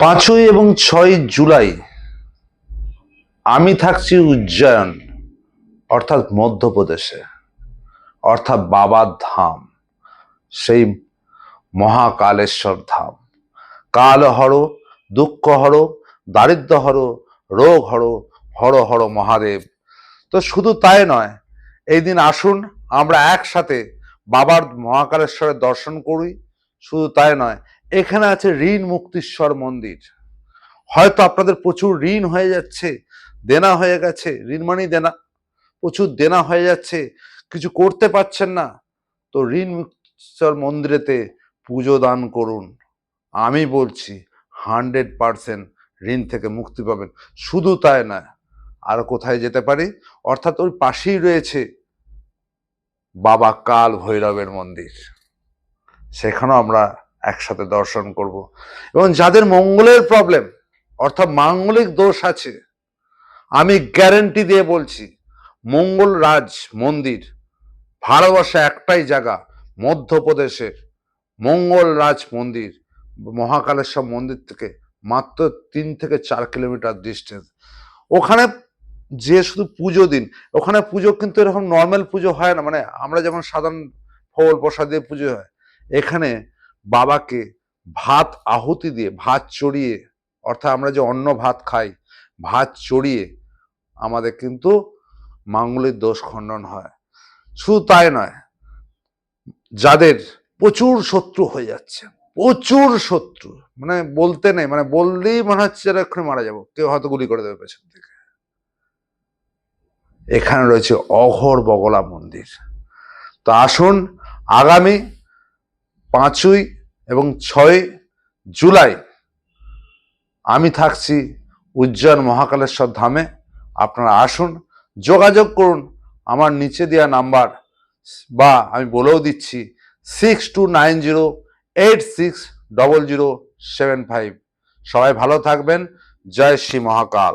পাঁচই এবং ছয় জুলাই আমি থাকছি উজ্জয়ন, অর্থাৎ মধ্যপ্রদেশে, অর্থাৎ বাবার ধাম, সেই মহাকালেশ্বর ধাম। কাল হর, দুঃখ হর, দারিদ্র হর, রোগ হর হর হর মহাদেব। তো শুধু তাই নয়, এই দিন আসুন, আমরা একসাথে বাবার মহাকালেশ্বরের দর্শন করি। শুধু তাই নয় এখানে আছে ঋণ মুক্তিশ্বর মন্দির। হয়তো আপনাদের প্রচুর ঋণ হয়ে যাচ্ছে, দেনা হয়ে গেছে, ঋণ মানি দেনা। প্রচুর দেনা হয়ে যাচ্ছে, কিছু করতে পারছেন না। তো ঋণ মুক্তিশ্বর মন্দিরেতে পুজো দান করুন। আমি বলছি, হান্ড্রেড পারসেন্ট ঋণ থেকে মুক্তি পাবেন। শুধু তাই নয়, আর কোথায় যেতে পারি? অর্থাৎ ওই পাশেই রয়েছে বাবা কাল ভৈরবের মন্দির। সেখানেও আমরা একসাথে দর্শন করব। এবং যাদের মঙ্গলের প্রবলেম অর্থাৎ মাঙ্গলিক দোষ আছে, আমি গ্যারেন্টি দিয়ে বলছি, মঙ্গল রাজ, মন্দির ভারতবর্ষে একটাই জায়গা, মধ্যপ্রদেশের মঙ্গল রাজ মন্দির, মহাকালেশ্বর মন্দির থেকে মাত্র তিন থেকে চার কিলোমিটার ডিস্টেন্স ওখানে যে শুধু পুজো দিন, ওখানে পুজো কিন্তু এরকম নর্মাল পুজো হয় না। মানে আমরা যেমন সাধারণ ফল প্রসাদ দিয়ে পুজো হয়, এখানে বাবাকে ভাত আহুতি দিয়ে, ভাত চড়িয়ে, অর্থাৎ আমরা যে অন্ন ভাত খাই, ভাত চড়িয়ে, আমাদের কিন্তু মাঙ্গলিক দোষ খণ্ডন হয়। শুধু তাই নয়, যাদের প্রচুর শত্রু হয়ে যাচ্ছে, প্রচুর শত্রু মানে বলতে নেই মানে বললেই মনে হচ্ছে যেন এক্ষুনি মারা যাব, কেউ হয়তো গুলি করে দেবে পেছন থেকে। এখানে রয়েছে অঘর বগলা মন্দির। তো আসুন, আগামী পাঁচই এবং ছয় জুলাই আমি থাকছি উজ্জয়ন মহাকালেশ্বর ধামে। আপনারা আসুন, যোগাযোগ করুন। আমার নিচে দেওয়া নাম্বার বা আমি বলেও দিচ্ছি six two nine zero eight six double zero seven five সবাই ভালো থাকবেন। জয় শ্রী মহাকাল।